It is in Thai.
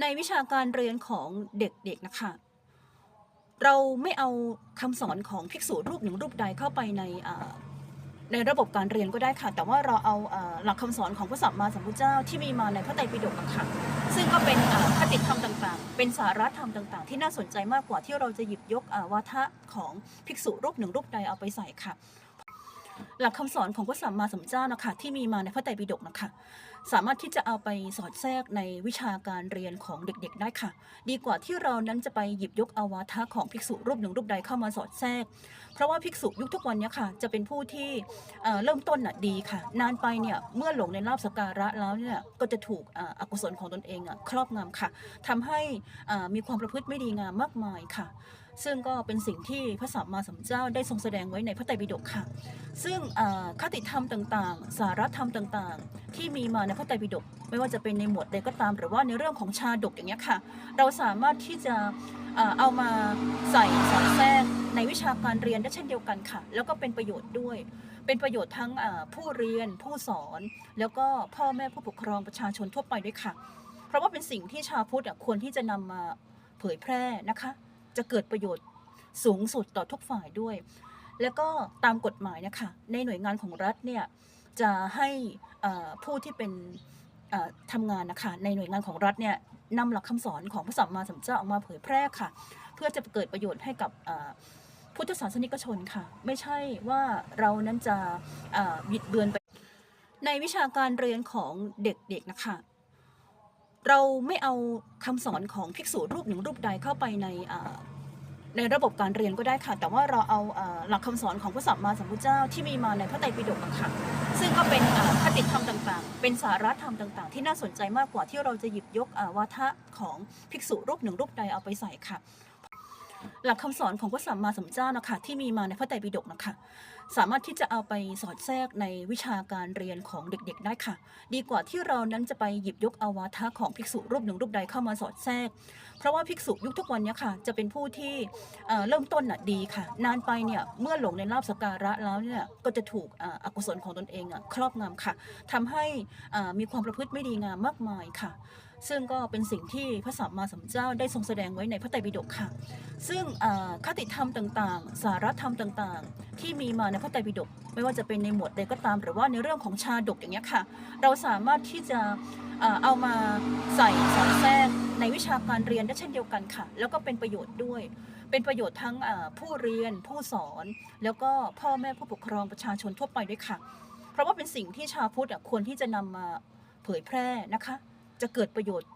ในวิชาการเรียนของเด็กๆนะคะ เราไม่เอาคำสอนของภิกษุรูปหนึ่งรูปใดเข้าไปในในระบบการเรียนก็ได้ค่ะ แต่ว่าเราเอาหลักคำสอนของพระสัมมาสัมพุทธเจ้าที่มีมาในพระไตรปิฎกค่ะ ซึ่งก็เป็นคติธรรมต่างๆ เป็นสาระธรรมต่าง ๆ ที่น่าสนใจมากกว่าที่เราจะหยิบยกวาทะของภิกษุรูปหนึ่งรูปใดเอาไปใส่ค่ะ หลักคำสอนของพระสัมมาสัมพุทธเจ้านะคะที่มีมาในพระไตรปิฎกนะคะ สามารถที่จะเอาไปสอดแทรกในวิชาการเรียนของเด็กๆ ได้ค่ะ ดีกว่าที่เรานั้นจะไปหยิบยกอาวาทะของภิกษุรูปหนึ่งรูปใดเข้ามาสอดแทรก เพราะว่าภิกษุยุคทุกวันนี้ค่ะ จะเป็นผู้ที่เเริ่มต้นน่ะดีค่ะ นานไปเนี่ยเมื่อหลงในลาบสการะแล้วเนี่ยก็จะถูกออกุศลของตนเองอะครอบงำค่ะทำให้มีความประพฤติไม่ดีงามมากมายค่ะซึ่งก็เป็นสิ่งที่พระสัมมาสัมพุทธเจ้าได้ทรงแสดงไว้ในพระไตรปิฎกค่ะ ซึ่งคติธรรมต่างๆ สารธรรมต่างๆที่มีมาในพระไตรปิฎกไม่ว่าจะเป็นในหมวดใดก็ตาม หรือว่าในเรื่องของชาดกอย่างเงี้ยค่ะ เราสามารถที่จะเอามาใส่สอดแทรกในวิชาการเรียนได้เช่นเดียวกันค่ะ แล้วก็เป็นประโยชน์ด้วย เป็นประโยชน์ทั้งผู้เรียนผู้สอน แล้วก็พ่อแม่ผู้ปกครองประชาชนทั่วไปด้วยค่ะ เพราะว่าเป็นสิ่งที่ชาวพุทธอะควรที่จะนำมาเผยแพร่นะคะ จะเกิดประโยชน์สูงสุดต่อทุกฝ่ายด้วย แล้วก็ตามกฎหมายนะคะในหน่วยงานของรัฐเนี่ย จะให้ผู้ที่เป็นเอ่อทำงานนะคะในหน่วยงานของรัฐเนี่ยนำหลักคำสอนของพระสัมมาสัมพุทธเจ้าออกมาเผยแพร่ค่ะ เพื่อจะเกิดประโยชน์ให้กับพุทธศาสนิกชนค่ะ ไม่ใช่ว่าเรานั้นจะเอ่อบิดเบือนไป ในวิชาการเรียนของเด็กๆนะคะ เราไม่เอาคำสอนของภิกษุรูปหนึ่งรูปใดเข้าไปใน ในระบบการเรียนก็ได้ค่ะ แต่ว่าเราเอาหลักคำสอนของพระสัมมาสัมพุทธเจ้าที่มีมาในพระไตรปิฎกค่ะซึ่งก็เป็นคติธรรมต่างๆ เป็นสาระธรรมต่างๆ ที่น่าสนใจมากกว่าที่เราจะหยิบยกวาทะของภิกษุรูปหนึ่งรูปใดเอาไปใส่ค่ะ หลักคำสอนของพระสัมมาสัมพุทธเจ้านะคะที่มีมาในพระไตรปิฎกนะคะสามารถที่จะเอาไปสอดแทรกในวิชาการเรียนของเด็กๆ ได้ค่ะ ดีกว่าที่เรานั้นจะไปหยิบยกอาวาทะของภิกษุรูปหนึ่งรูปใดเข้ามาสอดแทรก เพราะว่าภิกษุยุคทุกวันนี้ค่ะ จะเป็นผู้ที่เเริ่มต้นน่ะดีค่ะ นานไปเนี่ยเมื่อหลงในลาบสการะแล้วเนี่ยก็จะถูกอาอกุศลของตนเองอะครอบงำค่ะทำให้มีความประพฤติไม่ดีงามมากมายค่ะ ซึ่งก็เป็นสิ่งที่พระสัมมาสัมพุทธเจ้าได้ทรงแสดงไว้ในพระไตรปิฎกค่ะ ซึ่งคติธรรมต่างๆ สารธรรมต่างๆ ที่มีมาในพระไตรปิฎกไม่ว่าจะเป็นในหมวดใดก็ตามหรือว่าในเรื่องของชาดกอย่างเงี้ยค่ะ เราสามารถที่จะเอามาใส่สอดแทรกในวิชาการเรียนได้เช่นเดียวกันค่ะ แล้วก็เป็นประโยชน์ด้วย เป็นประโยชน์ทั้งผู้เรียนผู้สอน แล้วก็พ่อแม่ผู้ปกครองประชาชนทั่วไปด้วยค่ะ เพราะว่าเป็นสิ่งที่ชาวพุทธควรที่จะนำมาเผยแพร่นะคะ จะเกิดประโยชน์